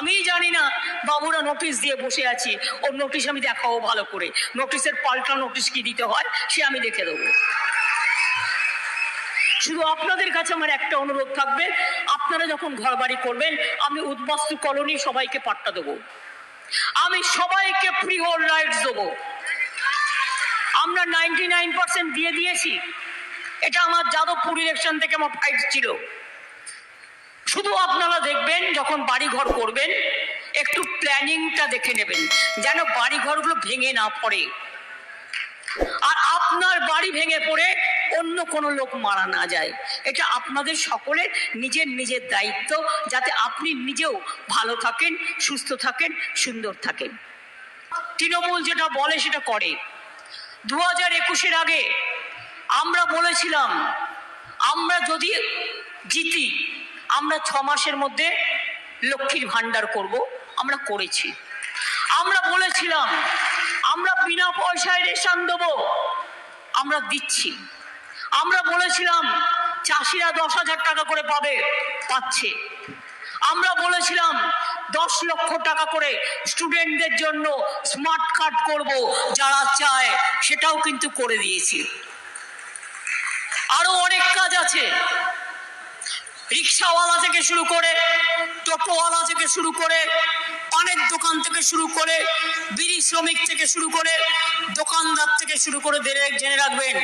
আমি জানি না, বাবুরা নোটিশ দিয়ে বসে আছি। ওর নোটিশ আমি দেখাবো ভালো করে। নোটিশের পাল্টা নোটিশ কি দিতে হয়, সে আমি দেখে দেবো। শুধু আপনাদের কাছে আমার একটা অনুরোধ থাকবে, আপনারা যখন ঘর বাড়ি করবেন, আমি উদ্বাস্তু কলোনি সবাইকে পাট্টা দেবো। আমি সবাইকে ফ্রি হোল রাইটস দেবো। আমরা নাইনটি নাইন পার্সেন্ট দিয়ে দিয়েছি। এটা আমার যাদবপুর ইলেকশন থেকে আমার ফাইট ছিল। শুধু আপনারা দেখবেন যখন বাড়িঘর করবেন, একটু প্ল্যানিংটা দেখে নেবেন, যেন বাড়িঘরগুলো ভেঙে না পড়ে। আর আপনার বাড়ি ভেঙে পড়ে, অন্য কোনো লোক মারা না যায়। এটা আপনাদের সকলের নিজের নিজের দায়িত্ব, যাতে আপনি নিজেও ভালো থাকেন, সুস্থ থাকেন, সুন্দর থাকেন। তৃণমূল যেটা বলে, সেটা করে। দু হাজার একুশের আগে আমরা বলেছিলাম, আমরা যদি জিতি আমরা ছ মাসের মধ্যে লক্ষ্মীর ভাণ্ডার করব, আমরা করেছি। আমরা বলেছিলাম, আমরা বিনা পয়সায় রেশন দেবো, আমরা দিচ্ছি। আমরা বলেছিলাম, চাষিরা দশ হাজার টাকা করে পাবে, পাচ্ছে। আমরা বলেছিলাম, দশ লক্ষ টাকা করে স্টুডেন্টদের জন্য স্মার্ট কার্ড করব, যারা চায়, সেটাও কিন্তু করে দিয়েছি। আরও অনেক কাজ আছে। রিক্সাওয়ালা থেকে শুরু করে টোটোওয়ালা থেকে শুরু করে পানের দোকান থেকে শুরু করে, বিড়ি শ্রমিক থেকে শুরু করে, দোকানদার থেকে শুরু করে জেনে রাখবেন,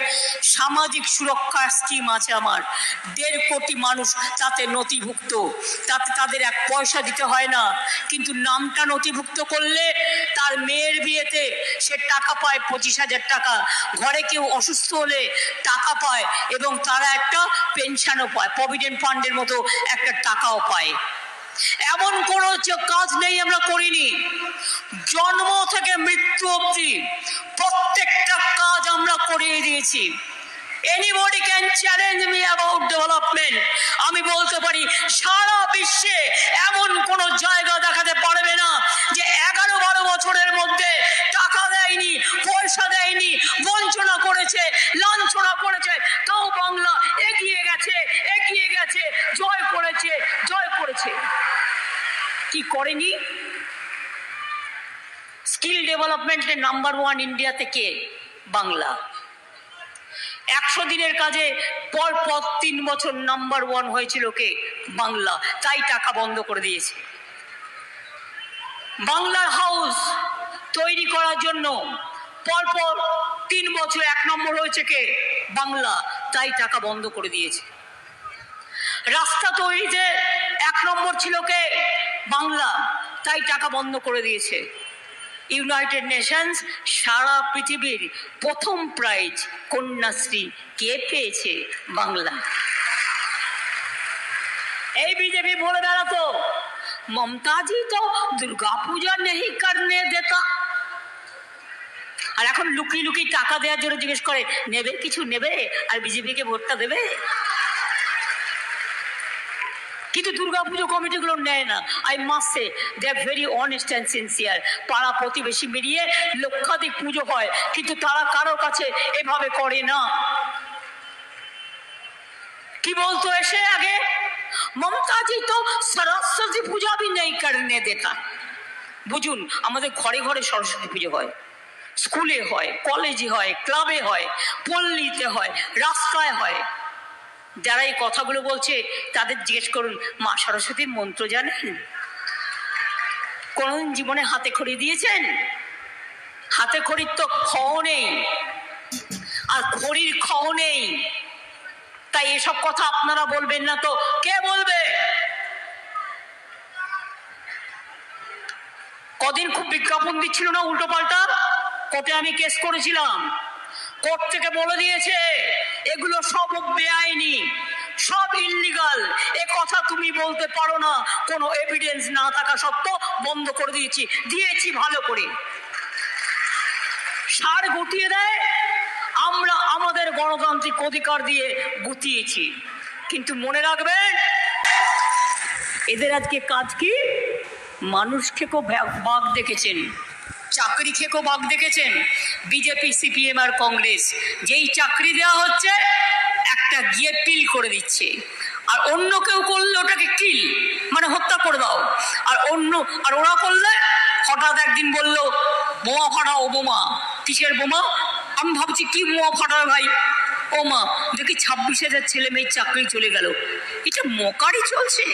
সামাজিক সুরক্ষা স্কিম আছে আমার। দেড় কোটি মানুষ তাতে নথিভুক্ত, তাতে তাদের এক পয়সা দিতে হয় না। কিন্তু নামটা নথিভুক্ত করলে তার মেয়ের বিয়েতে সে টাকা পায় পঁচিশ হাজার টাকা। ঘরে কেউ অসুস্থ হলে টাকা পায় এবং তারা একটা পেনশনও পায় প্রভিডেন্ট ফান্ডের মতো একটা টাকাও পায়। এমন কোনো কাজ নেই আমরা করিনি। জন্ম থেকে মৃত্যু অবধি প্রত্যেকটা কাজ আমরা করিয়ে দিয়েছি। Anybody can challenge me about development আমি বলতে পারি, সারা বিশ্বে এমন কোন জায়গা দেখাতে পারবে না যে এগারো বারো বছরের মধ্যে টাকা দেয়নি, পয়সা দেয়নি, বঞ্চনা করেছে, লাঞ্ছনা করেছে। তাও বাংলা এগিয়ে গেছে এগিয়ে গেছে, জয় করেছে জয় করেছে। কি করেনি? স্কিল ডেভেলপমেন্টে নাম্বার ওয়ান ইন্ডিয়া থেকে বাংলা। একশো দিনের কাজে পর পর তিন বছর নাম্বার ওয়ান হয়েছিল কে? বাংলা। তাই টাকা বন্ধ করে দিয়েছে। বাংলার হাউস তৈরি করার জন্য পরপর তিন বছর এক নম্বর হয়েছে কে? বাংলা। তাই টাকা বন্ধ করে দিয়েছে। রাস্তা তৈরিতে এক নম্বর ছিল কে? বাংলা তাই টাকা বন্ধ করে দিয়েছে। ইউনাইটেড নেশনস সারা পৃথিবীর প্রথম প্রাইজ কন্যাশ্রী কে পেয়েছে বাংলা? এই বিজেপি বলে বেড়াতো। মমতাজি তো দুর্গা পূজা নেই করনে দেতা। আর এখন লুকিয়ে লুকিয়ে টাকা দেওয়ার জন্য জিজ্ঞেস করে, নেবে, কিছু নেবে? আর বিজেপিকে ভোটটা দেবে? কিন্তু দুর্গাপুজো কমিটিগুলো নেয় না। I must say they are very honest and sincere পাড়া প্রতিবেশী মিলিয়ে লক্ষাধিক পুজো হয়, কিন্তু তারা কারও কাছে এভাবে করে না। কি বলতো এসে আগে? মমতাজি তো সরস্বতী পূজা ভি নেই করনে দেতা। বুঝুন, আমাদের ঘরে ঘরে সরস্বতী পুজো হয়। স্কুলে হয়, কলেজে হয়, ক্লাবে হয়, পল্লীতে হয়, রাস্তায় হয়। যারা এই কথাগুলো বলছে, তাদের জিজ্ঞেস করুন, মা সরস্বতীর মন্ত্র জানেন? কোনদিন জীবনে হাতে খড়ি দিয়েছেন? হাতে খড়ির তো খ নেই। আর খড়ির খ নেই। তাই এসব কথা আপনারা বলবেন না তো? কে বলবে? কদিন খুব বিজ্ঞাপন দিচ্ছিল না উল্টো পাল্টা কোর্টে আমি কেস করেছিলাম। কোর্ট থেকে বলে দিয়েছে, এগুলো সব বেআইনি, সব ইল্লিগাল এ কথা তুমি বলতে পারো না, কোনো এভিডেন্স না থাকা সত্ত্বেও বন্ধ করে দিয়েছি দিয়েছি ভালো করে। সার গুটিয়ে দেয়, আমরা আমাদের গণতান্ত্রিক অধিকার দিয়ে গুটিয়েছি। কিন্তু মনে রাখবেন এদের আজকে কাজ কি? মানুষ খেকো বাঘ দেখেছেন। চাকরি খেকো বাঘ দেখেছেন? বিজেপি, সিপিএম আর কংগ্রেস। যেই চাকরি দেওয়া হচ্ছে, একটা গিয়ে পিল করে দিচ্ছে। আর অন্য কেউ করলে ওটাকে কিল মানে হত্যা করে দাও। আর অন্য, আর ওরা করলে হঠাৎ একদিন বলল, বোমা ফাটাও, বোমা। কিসের বোমা? আমি ভাবছি, কি বোমা ফাটাবে ভাই? ও মা, দেখি ছাব্বিশ হাজার ছেলে মেয়ের চাকরি চলে গেল। এটা মকারি চলছে?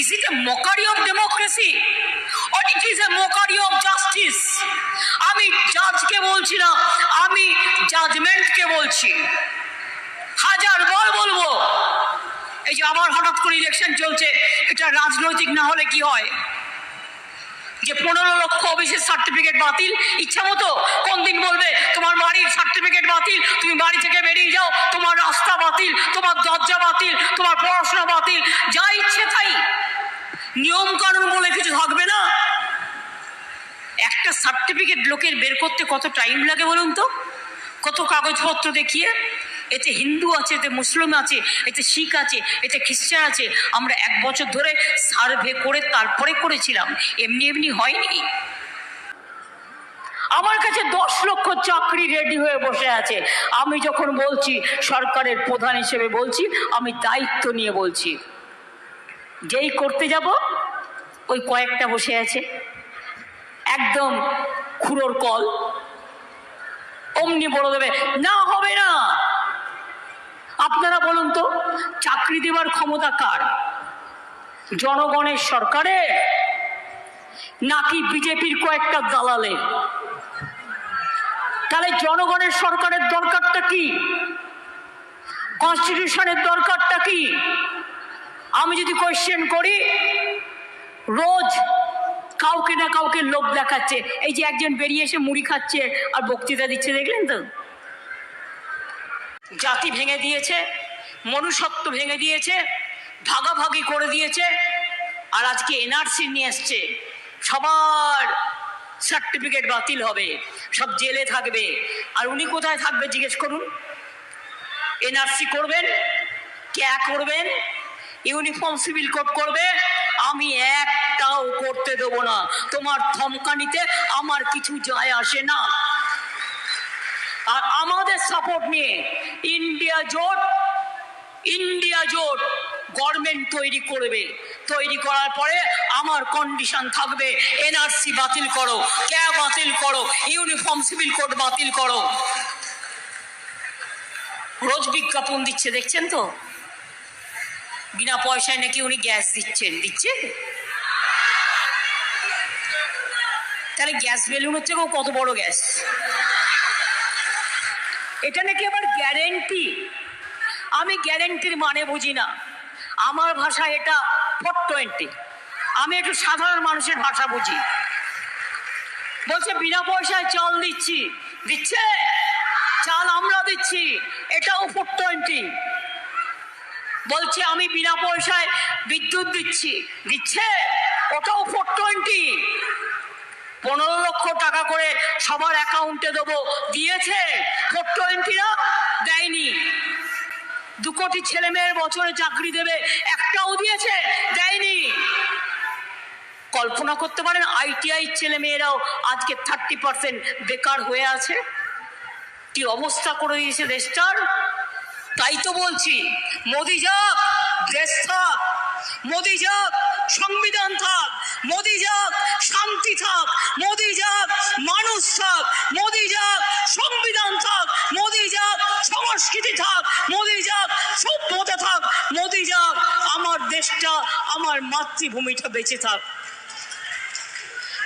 Is it a mockery of democracy or it is a mockery of justice আমি জাজকে বলছি না, আমি জাজমেন্টকে বলছি। হাজার বার বলব, এই যে আবার হঠাৎ করে ইলেকশন চলছে, এটা রাজনৈতিক না হলে কি হয়? যে পনেরো লক্ষ অফিসের সার্টিফিকেট বাতিল, ইচ্ছা মতো কোন দিন বলবে, তোমার বাড়ির সার্টিফিকেট বাতিল, তুমি বাড়ি থেকে বেরিয়ে যাও, তোমার রাস্তা বাতিল, তোমার দরজা বাতিল, তোমার পড়াশোনা বাতিল। যা ইচ্ছে তাই নিয়ম কানুন বলে কিছু থাকবে না একটা সার্টিফিকেট লোকের বের করতে কত টাইম লাগে বলুন তো? কত কাগজপত্র দেখিয়ে? এতে হিন্দু আছে, এতে মুসলিম আছে, এতে শিখ আছে, এতে খ্রিস্টান আছে। আমরা এক বছর ধরে সার্ভে করে তারপরে করেছিলাম। এমনি এমনি হয়নি। আমার কাছে দশ লক্ষ চাকরি রেডি হয়ে বসে আছে। আমি যখন বলছি, সরকারের প্রধান হিসেবে বলছি, আমি দায়িত্ব নিয়ে বলছি। যেই করতে যাব, ওই কয়েকটা বসে আছে। একদম খুঁড়োর কল। অমনি বলে দেবে, না, হবে না। আপনারা বলুন তো, চাকরি দেবার ক্ষমতা কার? জনগণের সরকারে নাকি বিজেপির কয়েকটা দালালের? তাহলে জনগণের সরকারের দরকারটা কি? কনস্টিটিউশনের দরকারটা কি? আমি যদি কোয়েশ্চেন করি, রোজ কাউকে না কাউকে লোভ দেখাচ্ছে। এই যে একজন বেরিয়ে এসে মুড়ি খাচ্ছে আর বক্তৃতা দিচ্ছে, দেখলেন তো? জাতি ভেঙে দিয়েছে, মনুষ্যত্ব ভেঙে দিয়েছে, ভাগাভাগি করে দিয়েছে, আর আজকে এনআরসি নিয়ে এসছে। সবার সার্টিফিকেট বাতিল হবে, সব জেলে থাকবে। আর উনি কোথায় থাকবে, জিজ্ঞেস করুন। এনআরসি করবেন ক্যা করবেন? ইউনিফর্ম সিভিল কোড করবে, আমি একটাও করতে দেবো না। তোমার থমকানিতে আমার কিছু যায় আসে না। আর আমাদের সাপোর্ট নিয়ে ইন্ডিয়া জোট ইন্ডিয়া জোট গভর্নমেন্ট তৈরি করবে। তৈরি করার পরে আমার কন্ডিশন থাকবে এনআরসি বাতিল করো ক্যা বাতিল করো ইউনিফর্ম সিভিল কোড বাতিল করো। রোজ বিজ্ঞাপন দিচ্ছে, দেখছেন তো? বিনা পয়সায় নাকি উনি গ্যাস দিচ্ছেন, দিচ্ছে? তাহলে গ্যাস বেলুন হচ্ছে কত বড় গ্যাস। এটা নাকি আবার গ্যারেন্টি? আমি গ্যারেন্টির মানে বুঝি না। আমার ভাষা এটা ফোর টোয়েন্টি। আমি একটু সাধারণ মানুষের ভাষা বুঝি। বলছে, বিনা পয়সায় চাল দিচ্ছি। দিচ্ছে? চাল আমরা দিচ্ছি। এটাও ফোর টোয়েন্টি। বলছে, আমি বিনা পয়সায় বিদ্যুৎ দিচ্ছি। দিচ্ছে? ওটাও ফোর টোয়েন্টি। পনেরো লক্ষ টাকা করে সবার অ্যাকাউন্টে দেবো। দিয়েছে? ফোর টোয়েন্টিরা দেয়নি। দু কোটি ছেলে মেয়ের বছরে চাকরি দেবে, একটাও দিয়েছে, দেয়নি। কল্পনা করতে পারেন আইটিআই ছেলে মেয়েরাও আজকে থার্টি পার্সেন্ট বেকার হয়ে আছে? কি অবস্থা করে দিয়েছে দেশটার? তাই তো বলছি, মোদি যাক, দেশ থাক, মোদি যাক, সংবিধান থাক। মোদি যাক, শান্তি থাক, মোদি যাক, মানুষ থাক, মোদি যাক, সংবিধান থাক, মোদি যাক, সংস্কৃতি থাক, মোদি যাক, সভ্যতা থাক, মোদি যাক, আমার দেশটা, আমার মাতৃভূমিটা বেঁচে থাক।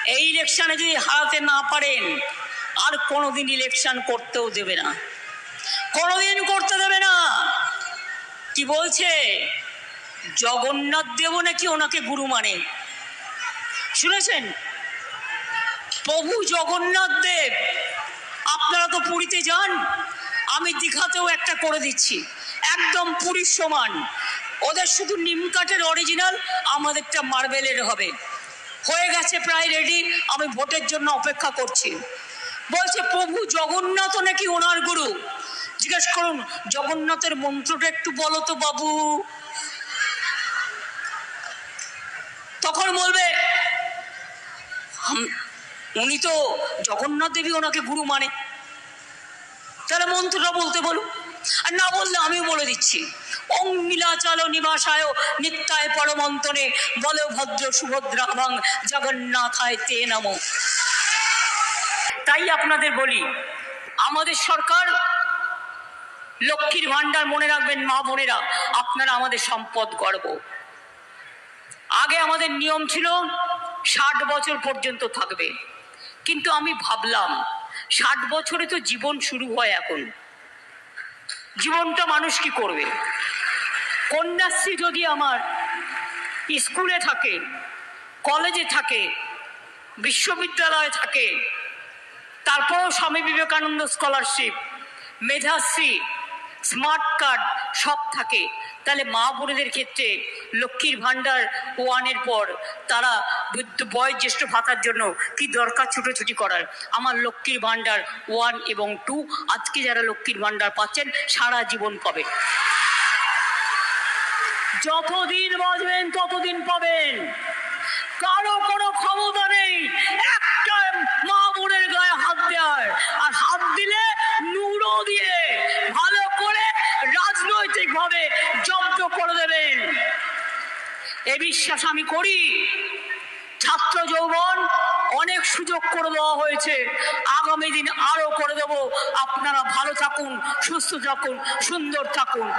এই ইলেকশনে যদি হারাতে না পারেন, আর কোনোদিন ইলেকশন করতেও দেবে না। কোনোদিন করতে দেবে না। কি বলছে? জগন্নাথ দেব নাকি ওনাকে গুরু মানে। শুনেছেন? প্রভু জগন্নাথ দেব, আপনারা তো পুরীতে যান, আমি দীঘাতেও একটা করে দিচ্ছি। একদম পুরীর সমান। ওদের শুধু নিম কাঠের অরিজিনাল আমাদেরটা মার্বেলের হবে। হয়ে গেছে প্রায় রেডি আমি ভোটের জন্য অপেক্ষা করছি। বলছে, প্রভু জগন্নাথ নাকি ওনার গুরু? জিজ্ঞেস করুন, জগন্নাথের মন্ত্রটা একটু বলো তো বাবু। তখন বলবে "হাম- উনি তো জগন্নাথ দেবী ওনাকে গুরু মানে। তাহলে মন্ত্রটা বলতে বলুন। আর না বললে আমিও বলে দিচ্ছি। ওং নীলাচল নিবাসায় নিত্যায় পরমন্তনে বলভদ্র সুভদ্রা এবং জগন্নাথায় তে নমঃ। তাই আপনাদের বলি, আমাদের সরকার লক্ষ্মীর ভাণ্ডার মনে রাখবেন মা বোনেরা, আপনারা আমাদের সম্পদ গর্ব। আগে আমাদের নিয়ম ছিল ষাট বছর পর্যন্ত থাকবে। কিন্তু আমি ভাবলাম, ষাট বছরে তো জীবন শুরু হয় এখন। জীবনটা মানুষ কি করবে? কন্যাশ্রী যদি আমার স্কুলে থাকে, কলেজে থাকে, বিশ্ববিদ্যালয়ে থাকে, তারপরেও Swami Vivekananda scholarship, Medhashree smart card সব থাকে। তাহলে মা বোনেদের ক্ষেত্রে লক্ষ্মীর ভাণ্ডার ওয়ানের পর তারা বয়োজ্যেষ্ঠ ভাতার জন্য কি দরকার ছুটোছুটি করার? আমার লক্ষ্মীর ভাণ্ডার ওয়ান এবং টু, আজকে যারা লক্ষ্মীর ভাণ্ডার পাচ্ছেন, সারা জীবন পাবে। যতদিন বাঁচবেন, ততদিন পাবেন। কারও কোনো ক্ষমতা নেই। একটা মা বোনের গায়ে হাত দেওয়ার আর হাত দিলে নুড়ো দিয়ে ভালো করে রাজনৈতিক ভাবে জব্দ করে দেবেন বিশ্বাস আমি করি। ছাত্র যৌবন অনেক সুযোগ করে দেওয়া হয়েছে। আগামী দিন আরও করে দেব। আপনারা ভালো থাকুন, সুস্থ থাকুন, সুন্দর থাকুন।